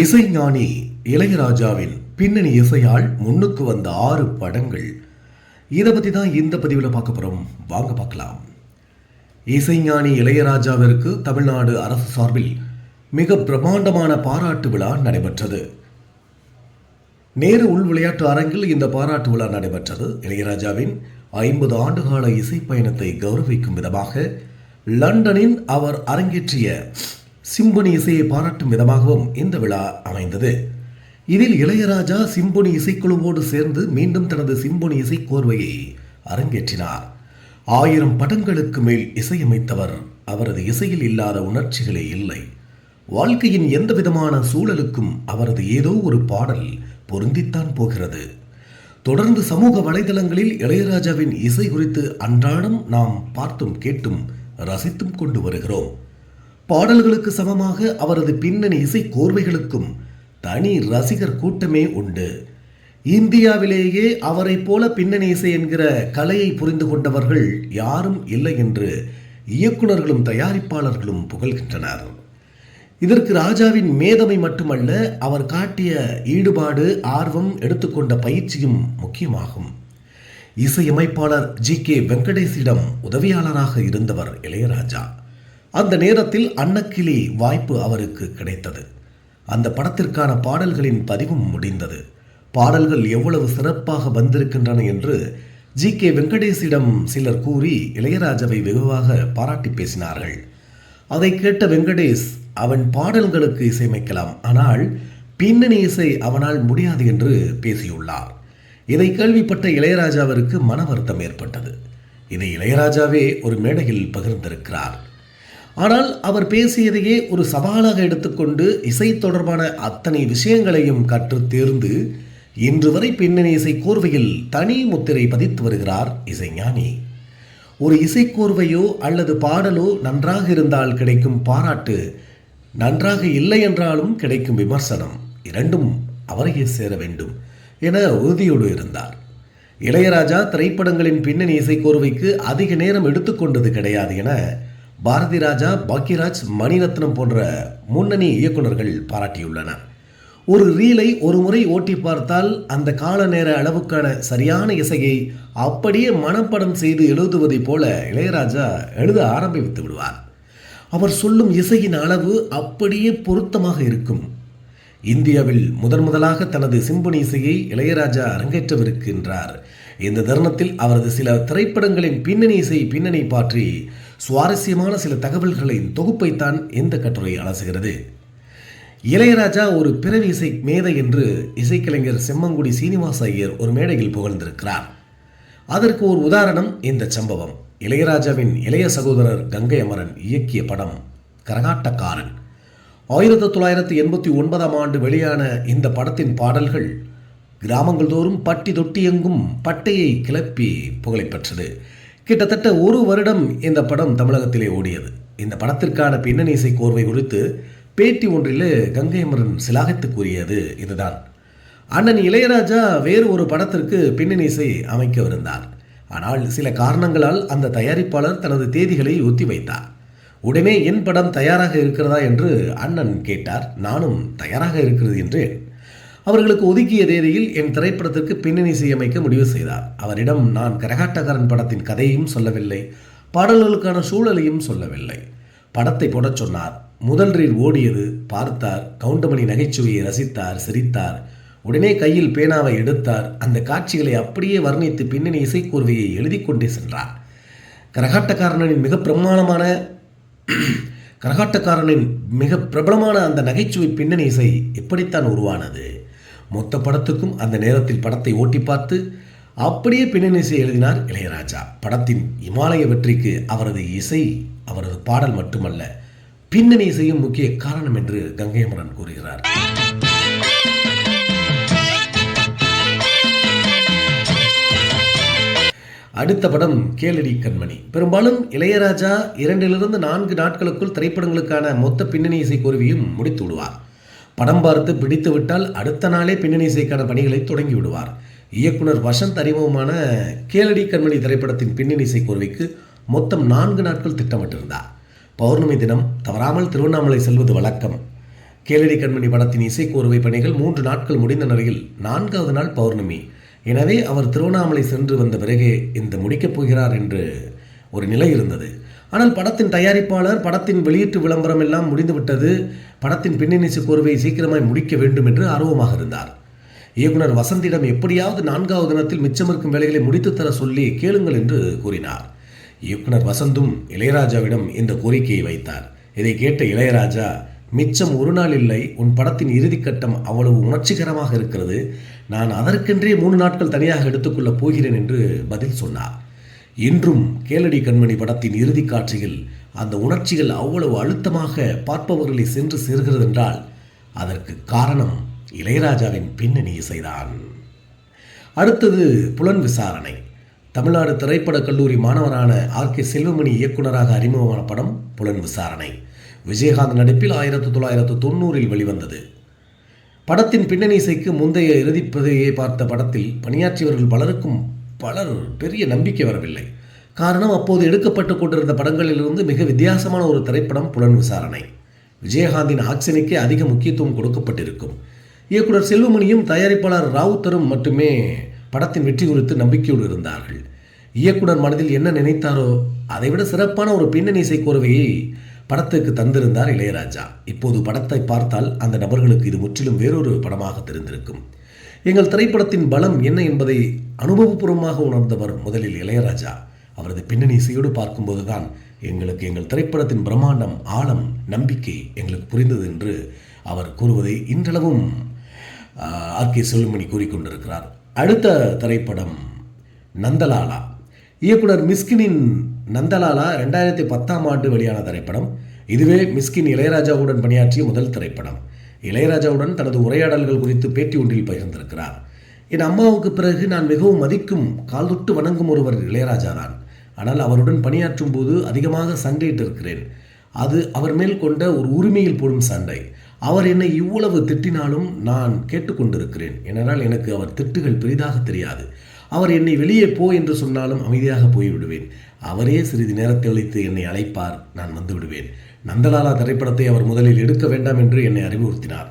இசைஞானி இளையராஜாவின் பின்னணி இசையால் முன்னுக்கு வந்த ஆறு படங்கள். இதை பற்றி தான் இந்த பதிவில் பார்க்க போகிறோம் வாங்க பார்க்கலாம். இசைஞானி இளையராஜாவிற்கு தமிழ்நாடு அரசு சார்பில் மிக பிரமாண்டமான பாராட்டு விழா நடைபெற்றது. நேரு உள் விளையாட்டு அரங்கில் இந்த பாராட்டு விழா நடைபெற்றது. இளையராஜாவின் ஐம்பது ஆண்டுகால இசை பயணத்தை கௌரவிக்கும் விதமாக லண்டனில் அவர் அரங்கேற்றிய சிம்பொனி இசையை பாராட்டும் விதமாகவும் இந்த விழா அமைந்தது. இதில் இளையராஜா சிம்பொனி இசைக்குழுவோடு சேர்ந்து மீண்டும் தனது சிம்பொனி இசை கோர்வையை அரங்கேற்றினார். ஆயிரம் படங்களுக்கு மேல் இசையமைத்தவர் அவரது இசையில் இல்லாத உணர்ச்சிகளே இல்லை. வாழ்க்கையின் எந்த விதமான சூழலுக்கும் அவரது ஏதோ ஒரு பாடல் பொருந்தித்தான் போகிறது. தொடர்ந்து சமூக வலைதளங்களில் இளையராஜாவின் இசை குறித்து அன்றாடம் நாம் பார்த்தும் கேட்டும் ரசித்தும் கொண்டு வருகிறோம். பாடல்களுக்கு சமமாக அவரது பின்னணி இசை கோர்வைகளுக்கும் தனி ரசிகர் கூட்டமே உண்டு. இந்தியாவிலேயே அவரைப் போல பின்னணி இசை என்கிற கலையை புரிந்து கொண்டவர்கள் யாரும் இல்லை என்று இயக்குனர்களும் தயாரிப்பாளர்களும் புகழ்கின்றனர். இதற்கு ராஜாவின் மேதமை மட்டுமல்ல அவர் காட்டிய ஈடுபாடு ஆர்வம் எடுத்துக்கொண்ட பயிற்சியும் முக்கியமாகும். இசையமைப்பாளர் ஜி கே வெங்கடேசிடம் உதவியாளராக இருந்தவர் இளையராஜா. அந்த நேரத்தில் அன்னக்கிளி வாய்ப்பு அவருக்கு கிடைத்தது. அந்த படத்திற்கான பாடல்களின் பதிவும் முடிந்தது. பாடல்கள் எவ்வளவு சிறப்பாக வந்திருக்கின்றன என்று ஜி. கே. வெங்கடேஷிடம் சிலர் கூறி இளையராஜாவை வெகுவாக பாராட்டி பேசினார்கள். அதை கேட்ட வெங்கடேஷ் அவன் பாடல்களுக்கு இசையமைக்கலாம். ஆனால் பின்னணி இசை அவனால் முடியாது என்று பேசியுள்ளார். இதை கேள்விப்பட்ட இளையராஜாவிற்கு மன வருத்தம் ஏற்பட்டது. இதை இளையராஜாவே ஒரு மேடையில் பகிர்ந்திருக்கிறார். ஆனால் அவர் பேசியதையே ஒரு சவாலாக எடுத்துக்கொண்டு இசை தொடர்பான அத்தனை விஷயங்களையும் கற்று தேர்ந்து இன்று வரை பின்னணி இசை கோர்வையில் தனி முத்திரை பதித்து வருகிறார் இசைஞானி ஒரு இசைக்கோர்வையோ அல்லது பாடலோ நன்றாக இருந்தால் கிடைக்கும் பாராட்டு நன்றாக இல்லை என்றாலும் கிடைக்கும் விமர்சனம் இரண்டும் அவரையே சேர வேண்டும் என உறுதியோடு இருந்தார். இளையராஜா திரைப்படங்களின் பின்னணி இசைக்கோர்வைக்கு அதிக நேரம் எடுத்துக்கொண்டது கிடையாது என பாரதி ராஜா பாக்கியராஜ் மணிரத்னம் போன்ற முன்னணி இயக்குநர்கள் பாராட்டியுள்ளனர் ஒரு ரீலை ஒரு முறை ஓட்டி பார்த்தால் அந்த கால நேர அளவுக்கான சரியான இசையை அப்படியே மனப்படம் செய்து எழுதுவதைப் போல இளையராஜா எழுத ஆரம்பித்து விடுவார். அவர் சொல்லும் இசையின் அளவு அப்படியே பொருத்தமாக இருக்கும். இந்தியாவில் முதன் முதலாக தனது சிம்பனி இசையை இளையராஜா அரங்கேற்றவிருக்கின்றார். இந்த தருணத்தில் அவரது சில திரைப்படங்களின் பின்னணி இசை பின்னணி பற்றி சுவாரஸ்யமான சில தகவல்களின் தொகுப்பைத்தான் இந்த கட்டுரை அலசுகிறது. இளையராஜா ஒரு பிறவி இசை மேதை என்று இசைக்கலைஞர் செம்மங்குடி சீனிவாச ஐயர் ஒரு மேடையில் புகழ்ந்திருக்கிறார். அதற்கு ஒரு உதாரணம் இந்த சம்பவம். இளையராஜாவின் இளைய சகோதரர் கங்கை அமரன் இயக்கிய படம் கரகாட்டக்காரன். ஆயிரத்தி தொள்ளாயிரத்தி எண்பத்தி ஒன்பதாம் ஆண்டு வெளியான இந்த படத்தின் பாடல்கள் கிராமங்கள் தோறும் பட்டி தொட்டி எங்கும் பட்டையை கிளப்பி புகழை பெற்றது. கிட்டத்தட்ட ஒரு வருடம் இந்த படம் தமிழகத்திலே ஓடியது. இந்த படத்திற்கான பின்னணி இசை கோர்வை குறித்து பேட்டி ஒன்றில் கங்கை அமரன் சிலாகித்து கூறியது இதுதான். அண்ணன் இளையராஜா வேறு ஒரு படத்திற்கு பின்னணி இசை அமைக்கவிருந்தார். ஆனால் சில காரணங்களால் அந்த தயாரிப்பாளர் தனது தேதிகளை ஒத்தி வைத்தார். உடனே என் படம் தயாராக இருக்கிறதா என்று அண்ணன் கேட்டார். நானும் தயாராக இருக்கிறது என்றேன். அவர்களுக்கு ஒதுக்கிய தேதியில் என் திரைப்படத்திற்கு பின்னணி இசையமைக்க முடிவு செய்தார். அவரிடம் நான் கரகாட்டக்காரன் படத்தின் கதையையும் சொல்லவில்லை பாடல்களுக்கான சூழலையும் சொல்லவில்லை. படத்தை போடச் சொன்னார். முதல் ரீல் ஓடியது பார்த்தார் கவுண்டமணி நகைச்சுவையை ரசித்தார் சிரித்தார். உடனே கையில் பேனாவை எடுத்தார். அந்த காட்சிகளை அப்படியே வர்ணித்து பின்னணி இசைக்கூர்வையை எழுதி கொண்டே சென்றார். கரகாட்டக்காரனின் மிக பிரமாணமான கரகாட்டக்காரனின் மிக பிரபலமான அந்த நகைச்சுவை பின்னணி இசை எப்படித்தான் உருவானது? மொத்த படத்துக்கும் அந்த நேரத்தில் படத்தை ஓட்டி பார்த்து அப்படியே பின்னணி இசை எழுதினார் இளையராஜா. படத்தின் இமாலய வெற்றிக்கு அவரது இசை அவரது பாடல் மட்டுமல்ல பின்னணி இசையும் முக்கிய காரணம் என்று கங்கையமரன் கூறுகிறார். அடுத்த படம் கேளடி கண்மணி. பெரும்பாலும் இளையராஜா இரண்டிலிருந்து நான்கு நாட்களுக்குள் திரைப்படங்களுக்கான மொத்த பின்னணி இசை கோருவியும் முடித்து விடுவார். படம் பார்த்து பிடித்து விட்டால் அடுத்த நாளே பின்னணி இசைக்கான பணிகளை தொடங்கி விடுவார் இயக்குனர் வசந்த் அறிமுகமான கேளடி கண்மணி திரைப்படத்தின் பின்னணி இசை கோர்வைக்கு மொத்தம் நான்கு நாட்கள் திட்டமிட்டிருந்தார். பௌர்ணமி தினம் தவறாமல் திருவண்ணாமலை செல்வது வழக்கம். கேளடி கண்மணி படத்தின் இசைக்கோர்வை பணிகள் மூன்று நாட்கள் முடிந்த நிலையில் நான்காவது நாள் பௌர்ணமி. எனவே அவர் திருவண்ணாமலை சென்று வந்த பிறகே இந்த முடிக்கப் போகிறார் என்று ஒரு நிலை இருந்தது. ஆனால் படத்தின் தயாரிப்பாளர் படத்தின் வெளியீட்டு விளம்பரம் எல்லாம் முடிந்துவிட்டது. படத்தின் பின்னணி கோர்வை சீக்கிரமாய் முடிக்க வேண்டும் என்று ஆர்வமாக இருந்தார். இயக்குனர் வசந்திடம் எப்படியாவது நான்காவது தினத்தில் மிச்சமிருக்கும் வேலைகளை முடித்துத் தர சொல்லி கேளுங்கள் என்று கூறினார். இயக்குனர் வசந்தும் இளையராஜாவிடம் இந்த கோரிக்கையை வைத்தார். இதை கேட்ட இளையராஜா மிச்சம் ஒரு நாள் இல்லை உன் படத்தின் இறுதிக்கட்டம் அவ்வளவு உணர்ச்சிகரமாக இருக்கிறது. நான் அதற்கென்றே மூணு நாட்கள் தனியாக எடுத்துக்கொள்ளப் போகிறேன் என்று பதில் சொன்னார். இன்றும் கேளடி கண்மணி படத்தின் இறுதி காட்சியில் அந்த உணர்ச்சிகள் அவ்வளவு அழுத்தமாக பார்ப்பவர்களை சென்று சேர்கிறது என்றால் அதற்கு காரணம் இளையராஜாவின் பின்னணி இசைதான். அடுத்தது புலன் விசாரணை. தமிழ்நாடு திரைப்படக் கல்லூரி மாணவரான ஆர். கே. செல்வமணி இயக்குனராக அறிமுகமான படம் புலன் விசாரணை. விஜயகாந்த் நடிப்பில் ஆயிரத்தி தொள்ளாயிரத்து தொண்ணூறில் வெளிவந்தது. படத்தின் பின்னணி இசைக்கு முந்தைய இறுதிப்பதையை பார்த்த படத்தில் பணியாற்றியவர்கள் பலருக்கும் பலர் பெரிய நம்பிக்கை வரவில்லை. காரணம் அப்போது எடுக்கப்பட்டு கொண்டிருந்த படங்களிலிருந்து மிக வித்தியாசமான ஒரு திரைப்படம் புலன் விசாரணை. விஜயகாந்தின் ஆக்சனுக்கே அதிக முக்கியத்துவம் கொடுக்கப்பட்டிருக்கும். இயக்குனர் செல்வமணியும் தயாரிப்பாளர் ராவுத்தரும் மட்டுமே படத்தின் வெற்றி குறித்து நம்பிக்கையோடு இருந்தார்கள். இயக்குனர் மனதில் என்ன நினைத்தாரோ அதைவிட சிறப்பான ஒரு பின்னணி இசைக்கோரவையை படத்துக்கு தந்திருந்தார் இளையராஜா. இப்போது படத்தை பார்த்தால் அந்த நபர்களுக்கு இது முற்றிலும் வேறொரு படமாக தெரிந்திருக்கும். எங்கள் திரைப்படத்தின் பலம் என்ன என்பதை அனுபவபூர்வமாக உணர்ந்தவர் முதலில் இளையராஜா. அவரது பின்னணி இசையோடு பார்க்கும்போதுதான் எங்களுக்கு எங்கள் திரைப்படத்தின் பிரம்மாண்டம் ஆழம் நம்பிக்கை எங்களுக்கு புரிந்தது என்று அவர் கூறுவதை இன்றளவும் ஆர். கே. செல்வமணி கூறிக்கொண்டிருக்கிறார். அடுத்த திரைப்படம் நந்தலாலா. இயக்குனர் மிஸ்கினின் நந்தலாலா ரெண்டாயிரத்தி பத்தாம் ஆண்டு வெளியான திரைப்படம். இதுவே மிஸ்கின் இளையராஜாவுடன் பணியாற்றிய முதல் திரைப்படம். இளையராஜாவுடன் தனது உரையாடல்கள் குறித்து பேட்டி ஒன்றில் பகிர்ந்திருக்கிறார். என் அம்மாவுக்கு பிறகு நான் மிகவும் மதிக்கும் கால் தொட்டு வணங்கும் ஒருவர் இளையராஜா தான் ஆனால் அவருடன் பணியாற்றும் போது அதிகமாக சண்டையிட்டு இருக்கிறேன். அது அவர் மேல் கொண்ட ஒரு உரிமையில் போடும் சண்டை. அவர் என்னை இவ்வளவு திட்டினாலும் நான் கேட்டுக்கொண்டிருக்கிறேன். ஏனென்றால் எனக்கு அவர் திட்டுகள் பெரிதாக தெரியாது. அவர் என்னை வெளியே போ என்று சொன்னாலும் அமைதியாக போய்விடுவேன். அவரே சிறிது நேரத்தை அழைத்து என்னை அழைப்பார். நான் வந்து விடுவேன். நந்தலாலா திரைப்படத்தை அவர் முதலில் எடுக்க வேண்டாம் என்று என்னை அறிவுறுத்தினார்.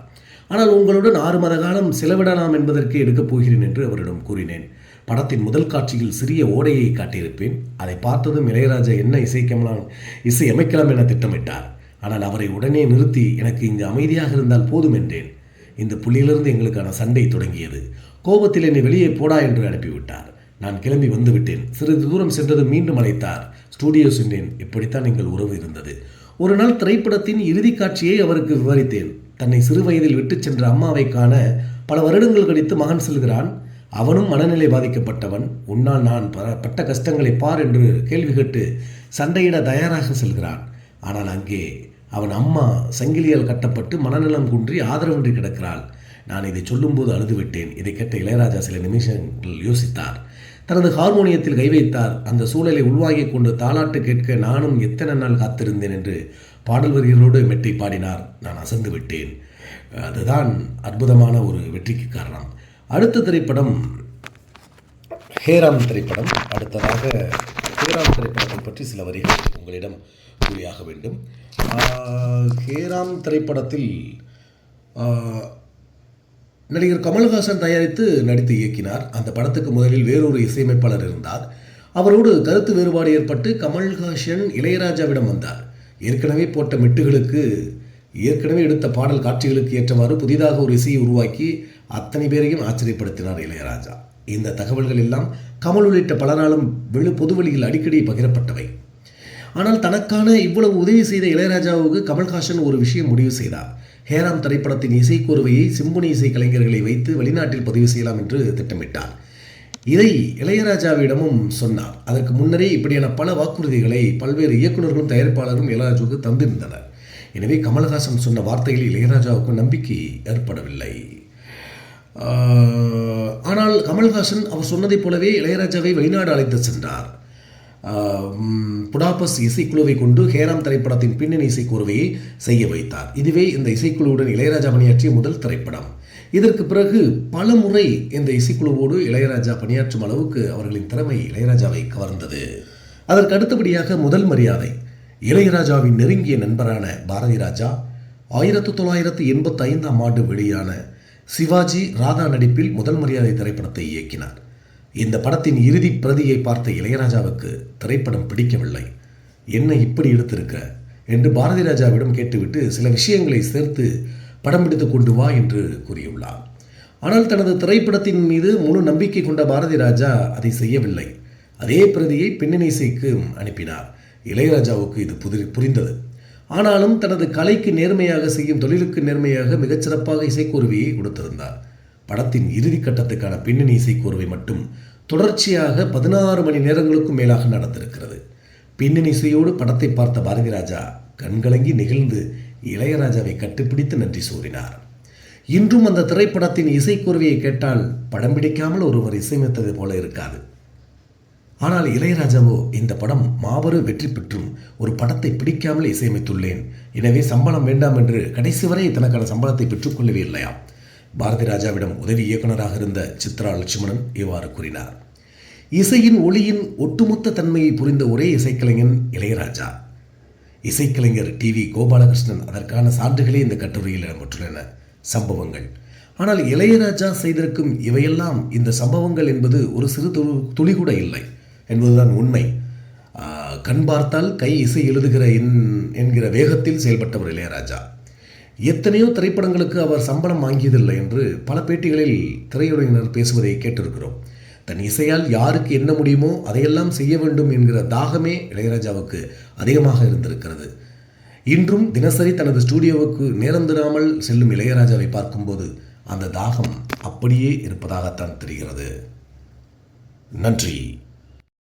ஆனால் உங்களுடன் ஆறு மாத காலம் செலவிடலாம் என்பதற்கு எடுக்கப் போகிறேன் என்று அவரிடம் கூறினேன். படத்தின் முதல் காட்சியில் சிறிய ஓடையை காட்டியிருப்பேன். அதை பார்த்ததும் இளையராஜா என்ன இசைக்கலாம் இசை அமைக்கலாம் என திட்டமிட்டார். ஆனால் அவரை உடனே நிறுத்தி எனக்கு இங்கு அமைதியாக இருந்தால் போதும் என்றேன். இந்த புள்ளியிலிருந்து எங்களுக்கான சண்டை தொடங்கியது. கோபத்தில் என்னை வெளியே போடா என்று அனுப்பிவிட்டார். நான் கிளம்பி வந்துவிட்டேன். சிறிது தூரம் சென்றது மீண்டும் அழைத்தார். ஸ்டூடியோ சென்றேன். இப்படித்தான் எங்கள் உறவு இருந்தது. ஒரு நாள் திரைப்படத்தின் இறுதி காட்சியை அவருக்கு விவரித்தேன். தன்னை சிறு வயதில் விட்டுச் சென்ற அம்மாவை காண பல வருடங்கள் கழித்து மகன் செல்கிறான். அவனும் மனநிலை பாதிக்கப்பட்டவன். உன்னால் நான் பட்ட கஷ்டங்களை பார் என்று கேள்வி கேட்டு சண்டையிட தயாராக செல்கிறான். ஆனால் அங்கே அவன் அம்மா சங்கிலியால் கட்டப்பட்டு மனநலம் குன்றி ஆதரவின்றி கிடக்கிறாள். நான் இதை சொல்லும்போது அழுதுவிட்டேன். இதை கேட்ட இளையராஜா சில நிமிஷங்கள் யோசித்தார். தனது ஹார்மோனியத்தில் கை வைத்தார். அந்த சூழலை உள்வாங்கிக் கொண்டு தாளாட்டு கேட்க நானும் எத்தனை நாள் காத்திருந்தேன் என்று பாடல் வரிகளோடு மெட்டை பாடினார். நான் அசந்து விட்டேன் அதுதான் அற்புதமான ஒரு வெற்றிக்கு காரணம். அடுத்த திரைப்படம் ஹேராம் திரைப்படம். அடுத்ததாக ஹேராம் திரைப்படத்தை பற்றி சில வரிகள் உங்களிடம் கூறியாக வேண்டும். ஹேராம் திரைப்படத்தில் நடிகர் கமல்ஹாசன் தயாரித்து நடித்து இயக்கினார். அந்த படத்துக்கு முதலில் வேறொரு இசையமைப்பாளர் இருந்தார். அவரோடு கருத்து வேறுபாடு ஏற்பட்டு கமல்ஹாசன் இளையராஜாவிடம் வந்தார். ஏற்கனவே போட்ட மெட்டுகளுக்கு ஏற்கனவே எடுத்த பாடல் காட்சிகளுக்கு ஏற்றவாறு புதிதாக ஒரு இசையை உருவாக்கி அத்தனை பேரையும் ஆச்சரியப்படுத்தினார் இளையராஜா. இந்த தகவல்கள் எல்லாம் கமல் உள்ளிட்ட பலராலும் வெளி பொதுவெளியில் அடிக்கடி பகிரப்பட்டவை. ஆனால் தனக்கான இவ்வளவு உதவி செய்த இளையராஜாவுக்கு கமல்ஹாசன் ஒரு விஷயம் முடிவு செய்தார். ஹேராம் திரைப்படத்தின் இசைக்கூறுவையை சிம்பொனி இசை கலைஞர்களை வைத்து வெளிநாட்டில் பதிவு செய்யலாம் என்று திட்டமிட்டார். இதை இளையராஜாவிடமும் சொன்னார். அதற்கு முன்னரே இப்படியான பல வாக்குறுதிகளை பல்வேறு இயக்குநர்களும் தயாரிப்பாளரும் இளையராஜாவுக்கு தந்திருந்தனர். எனவே கமல்ஹாசன் சொன்ன வார்த்தைகளில் இளையராஜாவுக்கு நம்பிக்கை ஏற்படவில்லை. ஆனால் கமல்ஹாசன் அவர் சொன்னதைப் போலவே இளையராஜாவை வெளிநாடு அழைத்து சென்றார். புடாபஸ் இசைக்குழுவை கொண்டு ஹேராம் திரைப்படத்தின் பின்னணி இசைக்குழுவையை செய்ய வைத்தார். இதுவே இந்த இசைக்குழுவுடன் இளையராஜா பணியாற்றிய முதல் திரைப்படம். இதற்கு பிறகு பல முறை இந்த இசைக்குழுவோடு இளையராஜா பணியாற்றும் அளவுக்கு அவர்களின் திறமை இளையராஜாவை கவர்ந்தது. அதற்கு அடுத்தபடியாக முதல் மரியாதை. இளையராஜாவின் நெருங்கிய நண்பரான பாரதி ராஜா ஆயிரத்து தொள்ளாயிரத்து எண்பத்தி ஐந்தாம் ஆண்டு வெளியான சிவாஜி ராதா நடிப்பில் முதல் மரியாதை திரைப்படத்தை இயக்கினார். இந்த படத்தின் இறுதி பிரதியை பார்த்த இளையராஜாவுக்கு திரைப்படம் பிடிக்கவில்லை. என்ன இப்படி எடுத்திருக்க? என்று பாரதி ராஜாவிடம் கேட்டுவிட்டு சில விஷயங்களை சேர்த்து படம் பிடித்து கொண்டு வா என்று கூறியுள்ளார். ஆனால் தனது திரைப்படத்தின் மீது முழு நம்பிக்கை கொண்ட பாரதி ராஜா அதை செய்யவில்லை. அதே பிரதியை பின்னணிசைக்கு அனுப்பினார். இளையராஜாவுக்கு இது புதி புரிந்தது. ஆனாலும் தனது கலைக்கு நேர்மையாக செய்யும் தொழிலுக்கு நேர்மையாக மிகச்சிறப்பாக இசைக்கூறுவையை கொடுத்திருந்தார். படத்தின் இறுதி கட்டத்துக்கான பின்னணி இசைக்கூறுவை மட்டும் தொடர்ச்சியாக பதினாறு மணி நேரங்களுக்கும் மேலாக நடந்திருக்கிறது. பின்னணி இசையோடு படத்தை பார்த்த பாரதி ராஜா கண்கலங்கி நெகிழ்ந்து இளையராஜாவை கட்டுப்பிடித்து நன்றி கூறினார். இன்றும் அந்த திரைப்படத்தின் இசைக்குருவியை கேட்டால் படம் பிடிக்காமல் ஒருவர் இசையமைத்தது போல இருக்காது. ஆனால் இளையராஜாவோ இந்த படம் மாபெரும் வெற்றி பெற்றும் ஒரு படத்தை பிடிக்காமல் இசையமைத்துள்ளேன். எனவே சம்பளம் வேண்டாம் என்று கடைசி வரை தனக்கான சம்பளத்தை பெற்றுக்கொள்ளவே இல்லையா பாரதி ராஜாவிடம் உதவி இயக்குநராக இருந்த சித்ரா லட்சுமணன் இவ்வாறு கூறினார். இசையின் ஒளியின் ஒட்டுமொத்த தன்மையை புரிந்த ஒரே இசைக்கலைஞன் இளையராஜா. இசைக்கலைஞர் டி வி கோபாலகிருஷ்ணன் அதற்கான சான்றுகளே இந்த கட்டுரையில் இடம்பெற்றுள்ளன. சம்பவங்கள். ஆனால் இளையராஜா செய்திருக்கும் இவையெல்லாம் இந்த சம்பவங்கள் என்பது ஒரு சிறு துளி துளி கூட இல்லை என்பதுதான் உண்மை. கண் பார்த்தால் கை இசை எழுதுகிற என் என்கிற வேகத்தில் செயல்பட்டவர் இளையராஜா. எத்தனையோ திரைப்படங்களுக்கு அவர் சம்பளம் வாங்கியதில்லை என்று பல பேட்டிகளில் திரையுறையினர் பேசுவதை கேட்டிருக்கிறோம். தன் இசையால் யாருக்கு என்ன முடியுமோ அதையெல்லாம் செய்ய வேண்டும் என்கிற தாகமே இளையராஜாவுக்கு அதிகமாக இருந்திருக்கிறது. இன்றும் தினசரி தனது ஸ்டூடியோவுக்கு நேரந்திராமல் செல்லும் இளையராஜாவை பார்க்கும்போது அந்த தாகம் அப்படியே இருப்பதாகத்தான் தெரிகிறது. நன்றி.